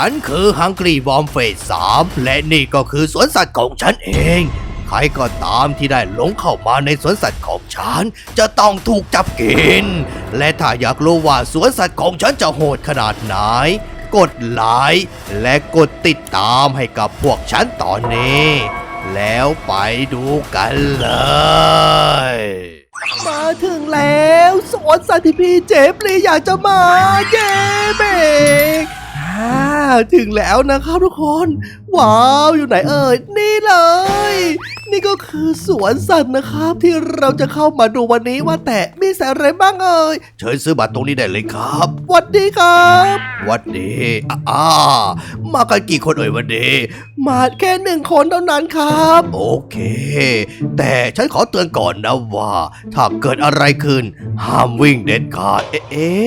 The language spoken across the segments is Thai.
ฉันคือฮังกรีบอมเฟสสามและนี่ก็คือสวนสัตว์ของฉันเอง ใครก็ตามที่ได้หลงเข้ามาในสวนสัตว์ของฉัน จะต้องถูกจับกิน และถ้าอยากรู้ว่าสวนสัตว์ของฉันจะโหดขนาดไหน กดไลค์และกดติดตามให้กับพวกฉันตอนนี้ แล้วไปดูกันเลย มาถึงแล้ว สวนสัตว์ที่พี่เจฟลีอยากจะมา เย้เบก ถึงแล้วนะครับทุกคน ว้าวอยู่ไหนเอ่ยนี่เลย นี่ก็คือสวนสัตว์นะครับ ที่เราจะเข้ามาดูวันนี้ว่าแต่มีสาอะไรบ้างเอ่ยเชิญซื้อบัตรตรงนี้ได้เลยครับสวัสดีครับวัดดีอ่าอ่ามากันกี่คนเอ่ยวันนี้มาแค่หนึ่งคนเท่านั้นครับ โอเค แต่ฉันขอเตือนก่อนนะว่า ถ้าเกิดอะไรขึ้น ห้ามวิ่งเด็ดขาดเอ๊ะเอ๊ะ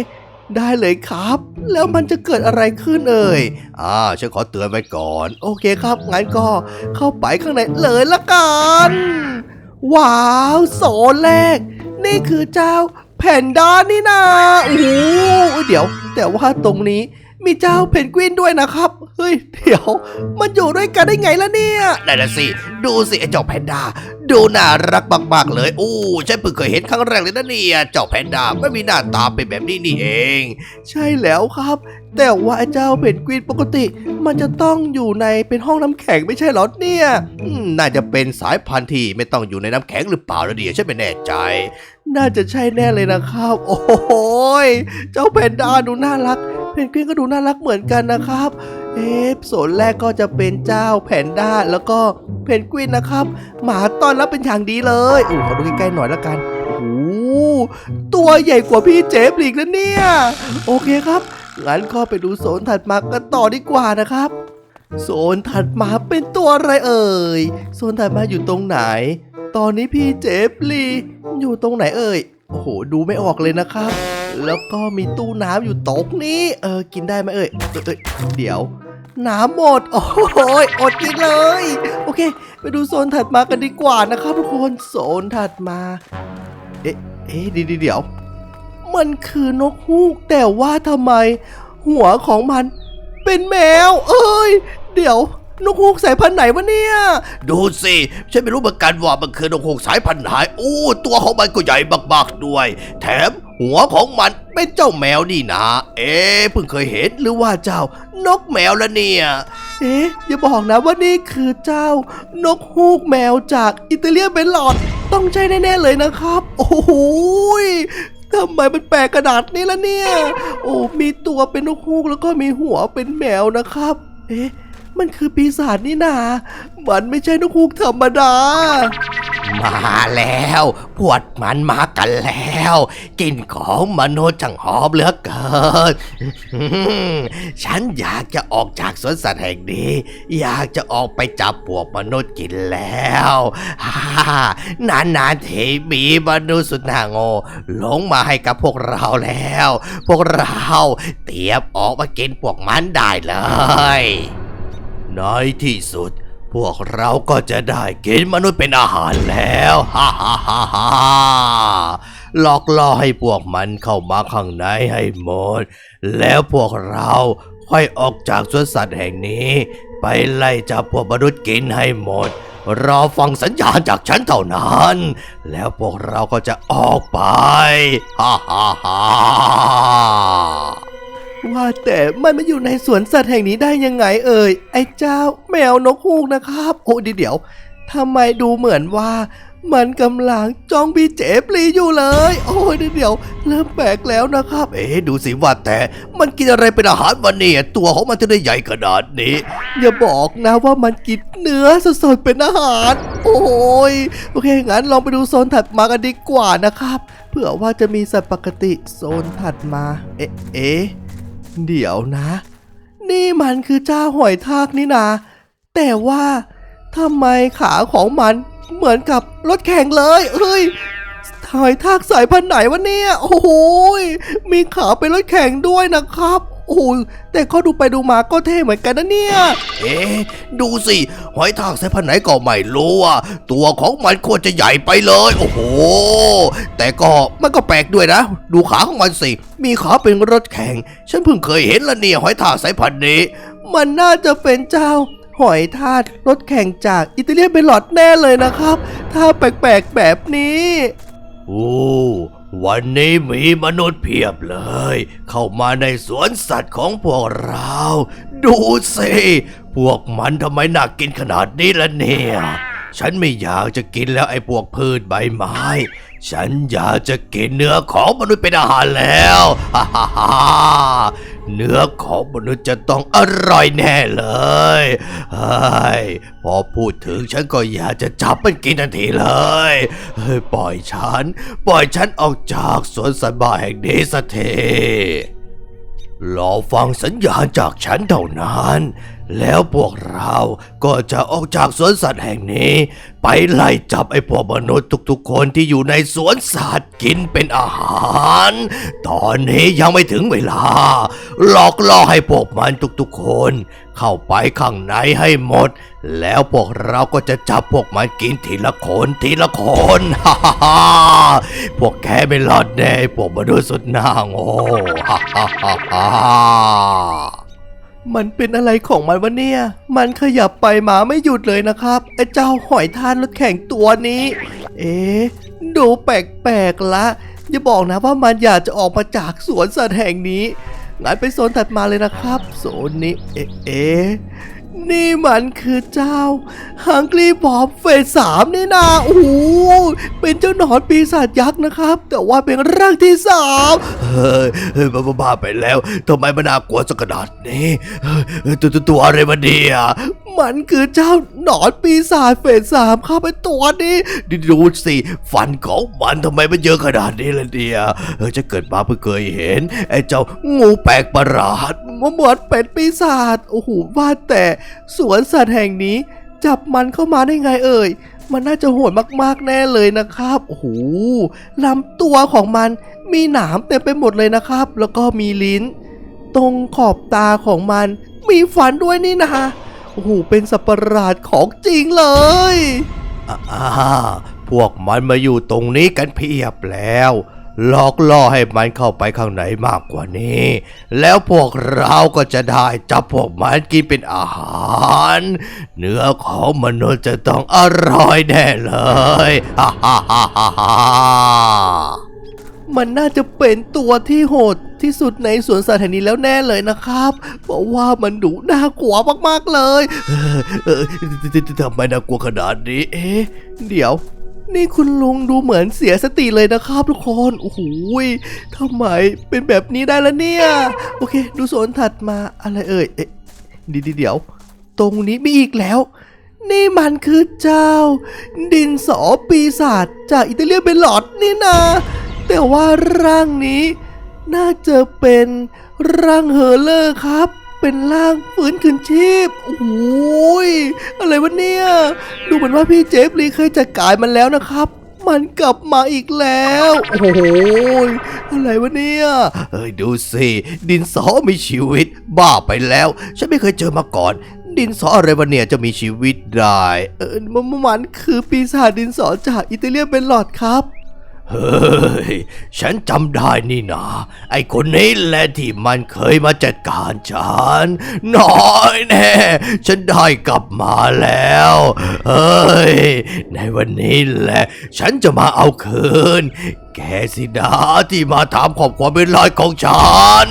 ได้เลยครับ แล้วมันจะเกิดอะไรขึ้นเอ่ยอ่าฉันขอเตือนไว้ก่อน โอเคครับงั้นก็เข้าไปข้างในเลยละกันว้าวโซนแรก นี่คือเจ้าแผ่นด้านี่นาโอ้โหเดี๋ยว แต่ว่าตรงนี้ มีเจ้าเพนกวินด้วยนะครับ เฮ้ย เดี๋ยว มันอยู่ด้วยกันได้ไงล่ะเนี่ยนั่นนะสิ ดูสิไอ้เจ้าแพนด้า ดูน่ารักมากๆเลย อู้ฉันเพิ่งเคยเห็นครั้งแรกเลยนะเนี่ย เจ้าแพนด้าไม่มีหน้าตาเป็นแบบนี้นี่เอง ใช่แล้วครับ แต่ว่าไอ้เจ้าเพนกวินปกติ มันจะต้องอยู่ในเป็นห้องน้ำแข็งไม่ใช่เหรอเนี่ยอืมน่าจะเป็นสายพันธุ์ที่ไม่ต้องอยู่ในน้ำแข็งหรือเปล่าแล้วเดียวฉันไม่แน่ใจ น่าจะใช่แน่เลยนะครับ โอ้โหยเจ้าแพนด้าดูน่ารัก เพนกวินก็ดูน่ารักเหมือนกันนะครับ เอ๊ะโซนแรกก็จะเป็นเจ้าแพนด้าแล้วก็เพนกวินนะครับ หมาต้อนรับเป็นอย่างดีเลยโอ้ขอดูใกล้ๆหน่อยละกันโอ้โหตัวใหญ่กว่าพี่เจฟอีกแล้วเนี่ย โอเคครับงั้นก็ไปดูโซนถัดมากันต่อดีกว่านะครับ โซนถัดมาเป็นตัวอะไรเอ่ยโซนถัดมาอยู่ตรงไหน ตอนนี้พี่เจฟลีอยู่ตรงไหนเอ่ยโอ้โหดูไม่ออกเลยนะครับ แล้วก็มีตู้น้ำอยู่ตรงนี้เออกินได้ไหมเอ่ยเอยเอยเดี๋ยว น้ำหมด โอ้โหยอดกินเลย โอเค ไปดูโซนถัดมากันดีกว่านะครับทุกคนโซนถัดมา เอ๊ะเอ๊ะดีเดี๋ยว มันคือนกฮูกแต่ว่าทำไม หัวของมันเป็นแมว เอ้ย เดี๋ยวนกฮูกสายพันธุ์ไหนวะเนี่ย ดูสิฉันไม่รู้เหมือนกันว่ามันคือนกฮูกสายพันธุ์ไหนอู้ตัวของมันก็ใหญ่มากๆด้วย แถม หัวของมันเป็นเจ้าแมวนี่นะ เอ๊เพิ่งเคยเห็นหรือว่าเจ้านกแมวละเนี่ย เอ๊อย่าบอกนะว่านี่คือเจ้า นกฮูกแมวจากอิตาเลียนเบลลอดต้องใช่แน่ๆเลยนะครับ โอ้โหยทำไมมันแปลกขนาดนี้ละเนี่ย โอ้ มีตัวเป็นนกฮูกแล้วก็มีหัวเป็นแมวนะครับ เอ๊ะ มันคือปีศาจนี่นา มันไม่ใช่นกฮูกธรรมดา มาแล้ว พวดมันมากันแล้ว กินของมนุษย์ช่างหอมเหลือเกิน ฉันอยากจะออกจากสวนสัตว์แห่งนี้ อยากจะออกไปจับพวกมนุษย์กินแล้วฮ่านานๆทีมีมนุษย์สุดน่าโง่หลงมาให้กับพวกเราแล้ว พวกเราเตรียมออกมากินพวกมันได้เลย ในที่สุด พวกเราก็จะได้กินมนุษย์เป็นอาหารแล้วฮ่าฮ่าฮ่าฮ่าหลอกล่อให้พวกมันเข้ามาข้างในให้หมด แล้วพวกเราค่อยออกจากสวนสัตว์แห่งนี้ ไปไล่จับพวกมนุษย์กินให้หมด รอฟังสัญญาณจากฉันเท่านั้น แล้วพวกเราก็จะออกไปฮ่าฮ่าฮ่า ว่าแต่มันมาอยู่ในสวนสัตว์แห่งนี้ได้ยังไงเอ่ย ไอ้เจ้าแมวนกฮูกนะครับ โอ้เดี๋ยวทำไมดูเหมือนว่า มันกำลังจ้องพี่เจปลีอยู่เลย โอ้ยเดี๋ยวเริ่มแปลกแล้วนะครับ เอ๊ดูสิว่าแต่มันกินอะไรเป็นอาหารวันนี้ตัวของมันถึงได้ใหญ่ขนาดนี้ อย่าบอกนะว่ามันกินเนื้อสดๆเป็นอาหาร โอ้ยโอเคงั้นลองไปดูโซนถัดมากันดีกว่านะครับ เผื่อว่าจะมีสัตว์ปกติโซนถัดมา เอ๊ะ เดี๋ยวนะ นี่มันคือเจ้าหอยทากนี่นาแต่ว่าทำไมขาของมันเหมือนกับรถแข่งเลยเฮ้ยหอยทากสายพันธุ์ไหนวะเนี่ย โอ้โหยมีขาเป็นรถแข่งด้วยนะครับ โอ้ยแต่เขาดูไปดูมาก็เท่เหมือนกันนะเนี่ย เอ๊ะดูสิหอยทากสายพันธุ์ไหนก็ไม่รู้อะตัวของมันควรจะใหญ่ไปเลย โอ้โห แต่ก็มันก็แปลกด้วยนะ ดูขาของมันสิ มีขาเป็นรถแข่ง ฉันเพิ่งเคยเห็นละเนี่ยหอยทากสายพันธุ์นี้ มันน่าจะเป็นเจ้าหอยทากรถแข่งจากอิตาเลียนเบลลอดแน่เลยนะครับ ถ้าแปลกๆแบบนี้ โอ้ วันนี้มีมนุษย์เพียบเลย เข้ามาในสวนสัตว์ของพวกเรา ดูสิ พวกมันทำไมหนักกินขนาดนี้ล่ะเนี่ย ฉันไม่อยากจะกินแล้วไอ้พวกพืชใบไม้ ฉันอยากจะกินเนื้อของมนุษย์เป็นอาหารแล้ว ฮ่าฮ่า เนื้อของมนุษย์จะต้องอร่อยแน่เลยเฮ้ยพอพูดถึงฉันก็อยากจะจับมันกินทันทีเลยเฮ้ยปล่อยฉัน ปล่อยฉันออกจากสวนสัตว์บ้าแห่งนี้สักทีรอฟังสัญญาณจากฉันเท่านั้น แล้วพวกเราก็จะออกจากสวนสัตว์แห่งนี้ ไปไล่จับไอ้พวกมนุษย์ทุกๆ คนที่อยู่ในสวนสัตว์กินเป็นอาหาร ตอนนี้ยังไม่ถึงเวลา หลอกล่อให้พวกมันทุกๆ คน เข้าไปข้างในให้หมด แล้วพวกเราก็จะจับพวกมันกินทีละคนทีละคนฮ่าฮ่าพวกแกไม่รอดแน่พวกมนุษย์สุดหน้าโง่ฮ่าฮ่าฮ่า มันเป็นอะไรของมันวะเนี่ย มันขยับไปมาไม่หยุดเลยนะครับไอ้เจ้าหอยทากรถแข่งตัวนี้ เอ๊ะดูแปลกๆละ อย่าบอกนะว่ามันอยากจะออกมาจากสวนสัตว์แห่งนี้งั้นไปโซนถัดมาเลยนะครับ โซนนี้ เอ๊ะเอ๊ะ นี่มันคือเจ้าฮังกี้บอบเฟสสามนี่นาโอ้โหเป็นเจ้าหนอนปีศาจยักษ์นะครับ แต่ว่าเป็นร่างที่สามเฮ้ยเฮ้ยบ้าบ้าไปแล้วทำไมมันน่ากลัวสักขนาดนี้ตัวตัวอะไรมาเนี่ยมันคือเจ้าหนอนปีศาจเฟสสามครับไอตัวนี้ดูดูสิฟันของมันทำไมมันเยอะขนาดนี้ล่ะเนี่ยจะเกิดมาเพิ่งเคยเห็นไอ้เจ้างูแปลกประหลาดมันเหมือนเป็นปีศาจโอ้โหว่าแต่สวนสัตว์แห่งนี้จับมันเข้ามาได้ไงเอ่ย มันน่าจะโหดมากๆแน่เลยนะครับ โอ้โหลำตัวของมันมีหนามเต็มไปหมดเลยนะครับ แล้วก็มีลิ้น ตรงขอบตาของมัน มีฟันด้วยนี่นะโอ้โห เป็นสัตว์ประหลาดของจริงเลยอ่าพวกมันมาอยู่ตรงนี้กันเพียบแล้ว หลอกล่อให้มันเข้าไปข้างในมากกว่านี้ แล้วพวกเราก็จะได้จับพวกมันกินเป็นอาหาร เนื้อของมนุษย์จะต้องอร่อยแน่เลยฮ่าฮ่าฮ่าฮ่ามันน่าจะเป็นตัวที่โหดที่สุดในสวนสัตว์แห่งนี้แล้วแน่เลยนะครับ เพราะว่ามันดุน่ากลัวมากๆเลยเออทำไมน่ากลัวขนาดนี้ เอ๊ะ เดี๋ยว นี่คุณลุงดูเหมือนเสียสติเลยนะครับทุกคน โอ้โหทำไมเป็นแบบนี้ได้ล้วเนี่ย โอเค ดูโซนถัดมาอะไรเอ่ย เอ๊ะดีเดี๋ยว ตรงนี้มีอีกแล้ว นี่มันคือเจ้า ดินสอปีศาจจากอิตาเลียนเบลลอดนี่นาแต่ว่าร่างนี้น่าจะเป็นร่างเฮอร์เลอร์ครับ เป็นร่างฟื้นคืนชีพ โอ้ย อะไรวะเนี่ย ดูเหมือนว่าพี่เจฟลีเคยจัดการมันแล้วนะครับ มันกลับมาอีกแล้ว โอ้ย อะไรวะเนี่ย เฮ้ยดูสิ ดินสอมีชีวิต บ้าไปแล้ว ฉันไม่เคยเจอมาก่อนดินสออะไรวะเนี่ยจะมีชีวิตได้ เออมันมันคือปีศาจดินสอจากอิตาเลียนเป็นหลอดครับ เฮ้ย ฉันจำได้นี่นาไอคนนี้แหละที่มันเคยมาจัดการฉัน น้อยแน่ ฉันได้กลับมาแล้ว เฮ้ย ในวันนี้แหละ ฉันจะมาเอาคืน แกสินะที่มาถามขอบความเป็นรอยของฉัน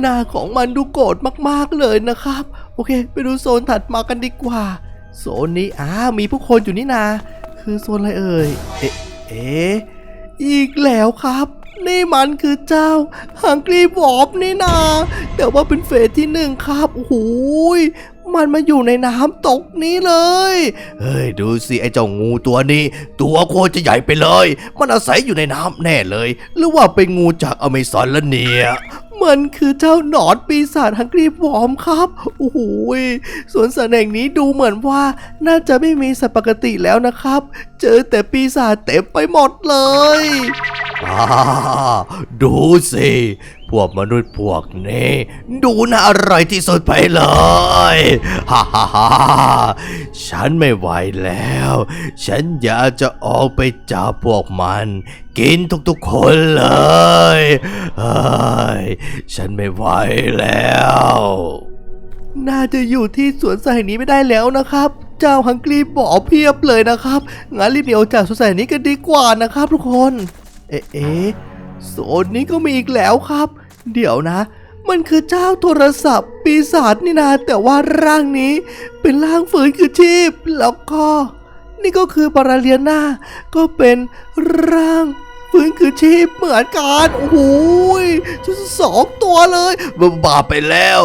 หน้าของมันดูโกรธมากๆเลยนะครับ โอเค ไปดูโซนถัดมากันดีกว่า โซนนี้อ้ามีผู้คนอยู่นี่นาคือโซนอะไรเอ่ยเอ๊ะ เอ๊ะอีกแล้วครับ นี่มันคือเจ้าฮังกี้บอบนี่นาแต่ว่าเป็นเฟสที่หนึ่งครับโอ้โหยมันมาอยู่ในน้ำตกนี้เลย เฮ้ย ดูสิ ไอ้เจ้างูตัวนี้ ตัวโคตรจะใหญ่ไปเลย มันอาศัยอยู่ในน้ำแน่เลย หรือว่าเป็นงูจากอเมซอนละเนี่ย มันคือเจ้าหนอนปีศาจฮังกี้บอมครับ โอ้โหสวนสัตว์แห่งนี้ดูเหมือนว่าน่าจะไม่มีสัตว์ปกติแล้วนะครับ เจอแต่ปีศาจเต็มไปหมดเลยดูสิ พวกมนุษย์พวกนี้ ดูน่าอร่อยที่สุดไปเลยฮ่าฮ่าฮ่าฉันไม่ไหวแล้ว ฉันอยากจะออกไปจับพวกมัน กินทุกๆคนเลยเฮ้ยฉันไม่ไหวแล้ว น่าจะอยู่ที่สวนสัตว์แห่งนี้ไม่ได้แล้วนะครับ เจ้าฮังกี้บอกเพียบเลยนะครับงั้นรีบหนีออกจากสวนสัตว์นี้กันดีกว่านะครับทุกคน เอ๊ะ โซนนี้ก็มีอีกแล้วครับ เดี๋ยวนะ มันคือเจ้าโทรศัพท์ ปีศาจนี่นาแต่ว่าร่างนี้ เป็นร่างฝืนคือชีพ แล้วก็ นี่ก็คือปาราเลียนาก็เป็นร่าง ฟื้นคือชีพเหมือนกันโอ้โหสองตัวเลยบ้าไปแล้ว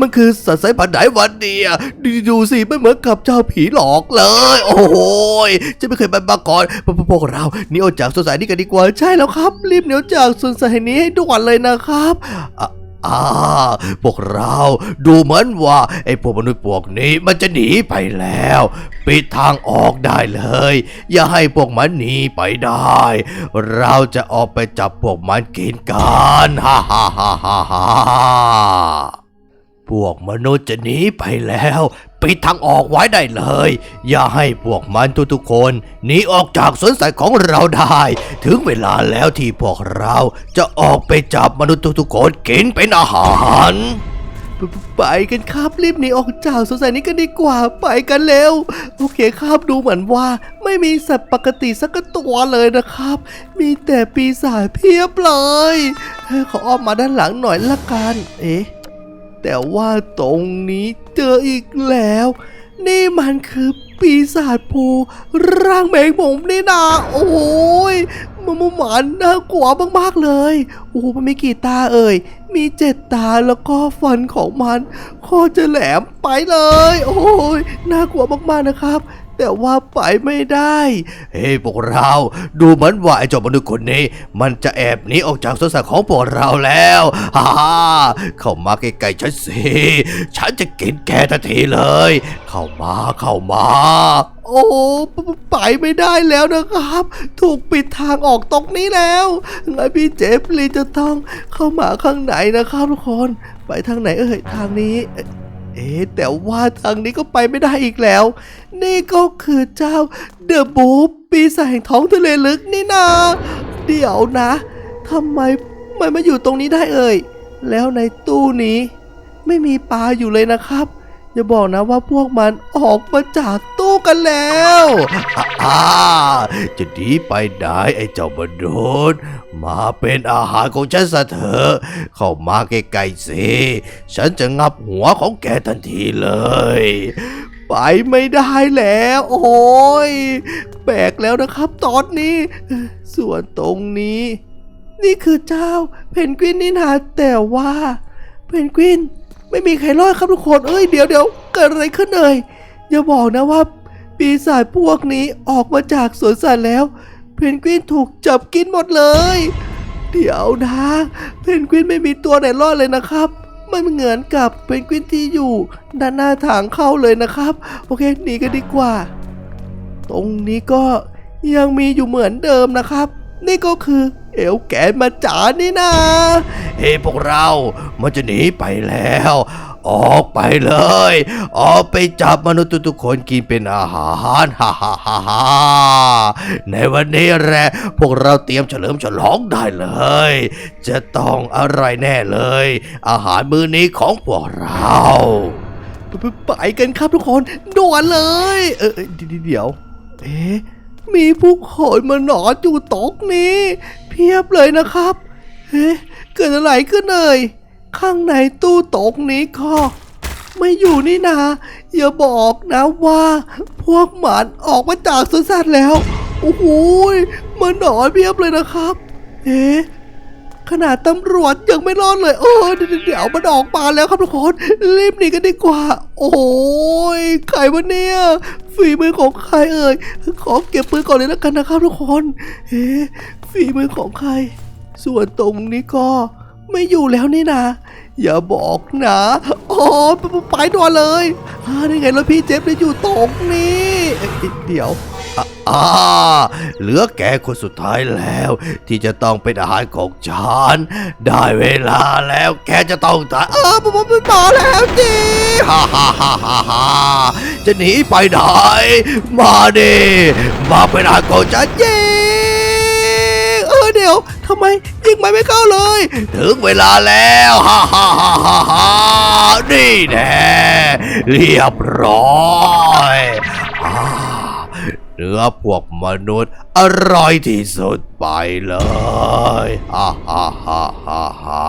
มันคือสัตว์สายพันธุ์ไหนวันเดียดูดูสิไม่เหมือนกับเจ้าผีหลอกเลย โอ้โหยจะไม่เคยไปมาก่อนพวกเราเนี่ออกจากสวนสายนี้กันดีกว่าใช่แล้วครับ รีบเหนียวจากสวนสายนี้ให้ด่วนเลยนะครับ อ่าพวกเราดูเหมือนว่าไอ้พวกมนุษย์พวกนี้มันจะหนีไปแล้ว ปิดทางออกได้เลย อย่าให้พวกมันหนีไปได้ เราจะออกไปจับพวกมันกินกันฮ่าฮ่าฮ่าฮ่า พวกมนุษย์จะหนีไปแล้ว ปิดทางออกไว้ได้เลย อย่าให้พวกมันทุกๆคนหนีออกจากสวนสัตว์ของเราได้ ถึงเวลาแล้วที่พวกเราจะออกไปจับมนุษย์ทุกๆคนกินเป็นอาหารไปกันครับรีบหนีออกจากสวนสัตว์นี้กันดีกว่าไปกันเร็ว โอเคครับดูเหมือนว่าไม่มีสัตว์ปกติสักตัวเลยนะครับ มีแต่ปีศาจเพียบเลยขออ้อมมาด้านหลังหน่อยละกัน เอ๊ะ แต่ว่าตรงนี้เจออีกแล้ว นี่มันคือปีศาจภูร่างแมงมุมนี่นาโอ้ยมันมันมานน่ากลัวมากๆเลย โอ้โหมันมีกี่ตาเอ่ย มีเจ็ดตาแล้วก็ฟันของมันโคตรจะแหลมไปเลย โอ้ยน่ากลัวมากๆนะครับ แต่ว่าไปไม่ได้ เฮ้ยพวกเราดูเหมือนว่าไอ้เจ้ามนุษย์คนนี้ มันจะแอบหนีออกจากสวนสัตว์ของพวกเราแล้วฮ่าเข้ามาใกล้ๆฉันสิฉันจะกินแกทันทีเลย เข้ามาเข้ามา โอ้ไปไม่ได้แล้วนะครับ ถูกปิดทางออกตรงนี้แล้วไงพี่เจฟลีจะต้องเข้ามาข้างในนะครับทุกคน ไปทางไหนเอ่ยทางนี้ เอ๊แต่ว่าทางนี้ก็ไปไม่ได้อีกแล้ว นี่ก็คือเจ้าเดอะบูปีศาจแห่งท้องทะเลลึกนี่นา เดี๋ยวนะทำไมมันมาอยู่ตรงนี้ได้เอ่ย แล้วในตู้นี้ ไม่มีปลาอยู่เลยนะครับ อย่าบอกนะว่าพวกมันออกมาจากตู้กันแล้วอ่าจะดีไปได้ไอ้เจ้ามนุษย์มาเป็นอาหารของฉันซะเถอะเข้ามาใกล้ๆสิฉันจะงับหัวของแกทันทีเลย ไปไม่ได้แล้ว โอ้ยแปลกแล้วนะครับตอนนี้ ส่วนตรงนี้ นี่คือเจ้า เพนกวินนี่นาแต่ว่า เพนกวิน ไม่มีใครรอดครับทุกคน เอ้ยเดี๋ยวเดี๋ยวเกิดอะไรขึ้นเลยอย่าบอกนะว่า ปีศาจพวกนี้ออกมาจากสวนสัตว์แล้ว เพนกวินถูกจับกินหมดเลย เดี๋ยวนะ เพนกวินไม่มีตัวไหนรอดเลยนะครับไม่เหมือนกับเพนกวินที่อยู่ด้านหน้าทางเข้าเลยนะครับ โอเคหนีกันดีกว่า ตรงนี้ก็ยังมีอยู่เหมือนเดิมนะครับ นี่ก็คือ เอวแกนมาจ๋านี่นะเฮ้พวกเรามันจะหนีไปแล้ว ออกไปเลย ออกไปจับมนุษย์ทุกคนกินเป็นอาหารฮ่าฮ่าฮ่าฮ่าในวันนี้แหละพวกเราเตรียมเฉลิมฉลองได้เลย จะต้องอร่อยแน่เลย อาหารมื้อนี้ของพวกเราไปกันครับทุกคนด่วนเลย เออเดี๋ยวเดี๋ยวเอ๊ะ มีผู้คนมาหนอนอยู่โต๊ะนี้ เพียบเลยนะครับ เฮ้เกิดอะไรขึ้นเลยข้างในตู้โต๊ะนี้ก็ไม่อยู่นี่นาอย่าบอกนะว่า พวกหมันออกมาจากสวนสัตว์แล้ว โอ้โหยมาหนอนเพียบเลยนะครับ เอ๊ะ ขนาดตำรวจยังไม่รอดเลยเออเดี๋ยวมันออกมาแล้วครับทุกคนรีบหนีกันดีกว่า โอ้ยใครวะเนี่ยฝีมือของใครเอ่ยขอเก็บปืนก่อนเลยแล้วกันนะครับทุกคนเอ๊ะฝีมือของใคร ส่วนตรงนี้ก็ไม่อยู่แล้วนี่นะอย่าบอกนะโอ้ไปไปไปด่วนเลยอ่านี่ไงแล้วพี่เจฟได้อยู่ตรงนี้เดี๋ยว อ่าเหลือแกคนสุดท้ายแล้ว ที่จะต้องเป็นอาหารของฉัน ได้เวลาแล้วแกจะต้องตายเออผมผมต่อแล้วจีฮ่าฮ่าฮ่าฮ่าฮ่าจะหนีไปไหน มาดิมาเป็นอาหารของฉันเย้เออเดี๋ยวทำไมยิงไม่ไม่เข้าเลย ถึงเวลาแล้วฮ่าฮ่าฮ่าฮ่าฮ่านี่แน่เรียบร้อยอา เนื้อพวกมนุษย์อร่อยที่สุดไปเลยฮ่าฮ่าฮ่าฮ่า